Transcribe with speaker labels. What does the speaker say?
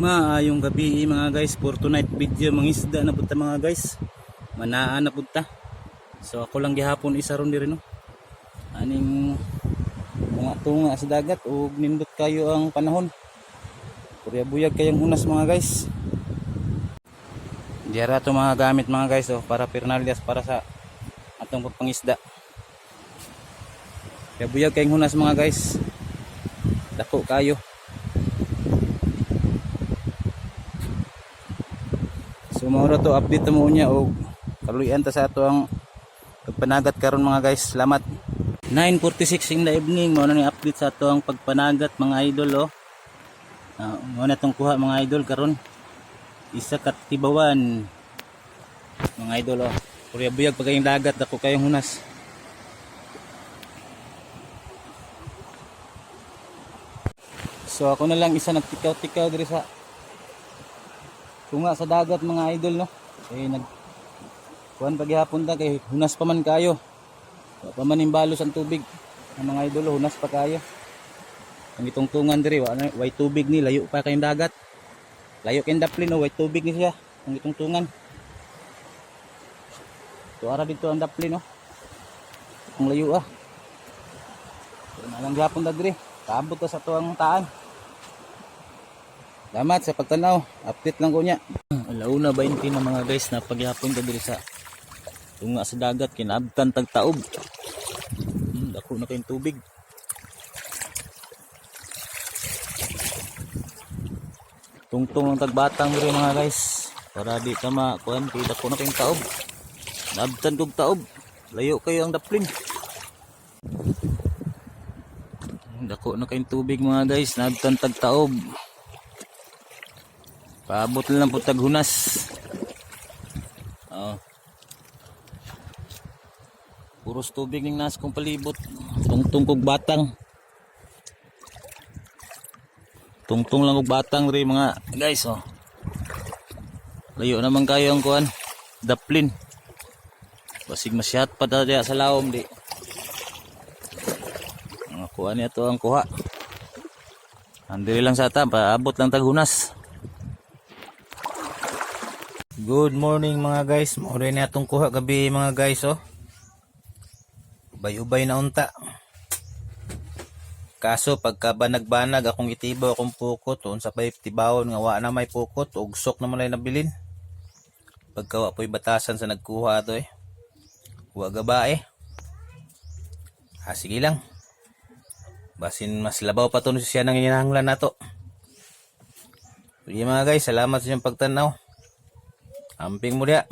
Speaker 1: Maayong gabi mga guys for tonight video mga isda na punta mga guys. Manaan na punta. So ako lang gihapon isa ron diri no. Aning mga tunga sa dagat ug nindot kayo ang panahon. Kurya buyag kayong unas mga guys. Diara to mga gamit mga guys oh para pernalias para sa atong pagpangisda. Kaya buyag kayong hunas mga guys. Dako kayo. So maura to update mo niya og kaluyan ta sa ato ang pagpanagat karon mga guys. Salamat. 9:46 in the evening mo na ni update sa ato ang pagpanagat mga idol oh. Uh, mo na tong kuha mga idol karon. Isa ka tibawan mga idol oh. Kurya buyag pag kayong dako kayong hunas. So ako na lang isa nagtikaw-tikaw diri sa tunga sa dagat mga idol no. Eh nag kuan paghihapon ta kay hunas pa man kayo. Wa pa man imbalos ang tubig. Ang mga idol hunas pa kayo. Ang itong tungan diri wa way tubig ni layo pa kayong dagat. Layo kayong daplin oh, way tubig ni siya. Ang itong tungan. Tuara dito ang daplin oh. Ang layo ah. So, nalang gihapon ta diri. Kaabot ta sa tuang taan. Salamat sa pagtanaw. Update lang ko niya. Alauna 20 na mga guys na paghihapon ka diri sa tunga sa dagat kinabtan tag taob. Hmm, dako na kayong tubig. Tungtong ang tagbatang diri mga guys. Para di ka makuan kay dako na kayong taob. Nabtan kog taob. Layo kayo ang daplin. Dako na kayong tubig mga guys. Nabtan tag taob. Paabot lang po taghunas. Oo. Puros tubig ning nas kong palibot. Tungtong kog batang. Tungtong lang kog batang ri mga guys oh. Layo naman kayo ang kuan. Daplin. Basig masyat pa dali sa lawom di. Ang kuan niya to ang kuha. Andiri lang sa ta, paabot lang taghunas. Good morning mga guys. Mauray na itong kuha gabi mga guys oh. Ubay-ubay na unta. Kaso pagka banag-banag akong itibaw akong pukot on sa pay tibawon nga wa na may pukot ugsok naman lang nabilin. Pagka wa po'y batasan sa nagkuha to eh. Wa gaba eh. Ah, sige lang. Basin mas labaw pa to siya nang inahanglan nato. Sige mga guys, salamat sa inyong pagtanaw. Amping mo dia.